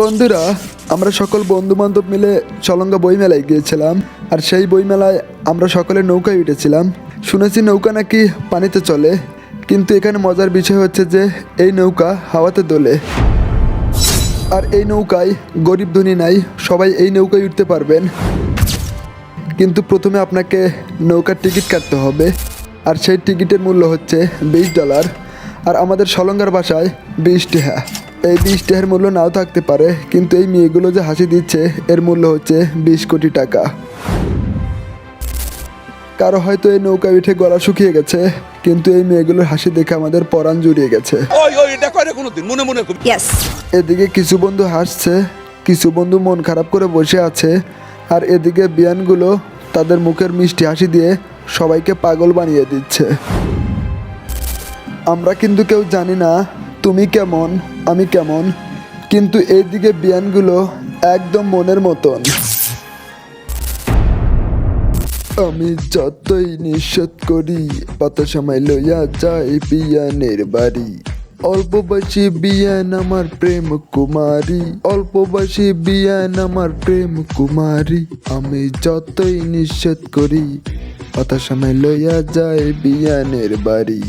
বন্ধুরা, আমরা সকল বন্ধু বান্ধব মিলে চলঙ্গা বইমেলায় গিয়েছিলাম, আর সেই বইমেলায় আমরা সকলে নৌকায় উঠেছিলাম। শুনেছি নৌকা নাকি পানিতে চলে, কিন্তু এখানে মজার বিষয় হচ্ছে যে এই নৌকা হাওয়াতে দোলে। আর এই নৌকায় গরিব ধনী নাই, সবাই এই নৌকায় উঠতে পারবেন। কিন্তু প্রথমে আপনাকে নৌকার টিকিট কাটতে হবে, আর সেই টিকিটের মূল্য হচ্ছে বিশ ডলার, আর আমাদের সলঙ্গার বাসায় বিশ টেহা এই বিশ টেহার মূল্য নাও থাকতে পারে কিন্তু এই মেয়েগুলো যে হাসি দিচ্ছে এর মূল্য হচ্ছে বিশ কোটি টাকা। কারও হয়তো এই নৌকায় উঠে গলা শুকিয়ে গেছে কিন্তু এই মেয়েগুলোর হাসি দেখে আমাদের পরাণ জুড়িয়ে গেছে। ওই ওই এটা করে কোনোদিন মনে মনে কবি Yes. এদিকে কিছু বন্ধু হাসছে কিছু বন্ধু মন খারাপ করে বসে আছে আর এদিকে বিয়ানগুলো তাদের মুখের মিষ্টি হাসি দিয়ে সবাইকে পাগল বানিয়ে দিচ্ছে। আমরা কিন্তু কেউ জানি না তুমি কেমন, আমি কেমন, কিন্তু এইদিকে বিয়ানগুলো একদম মনের মতন। আমি যতই নিষেধ করি কত সময় লইয়া যাই বিয়ানের বাড়ি। অল্প বয়সী বিয়ান আমার প্রেম কুমারী, অল্প বয়সী বিয়ান আমার প্রেম কুমারী। আমি যতই নিষেধ করি কত সময় লইয়া যাই বিয়ানের বাড়ি।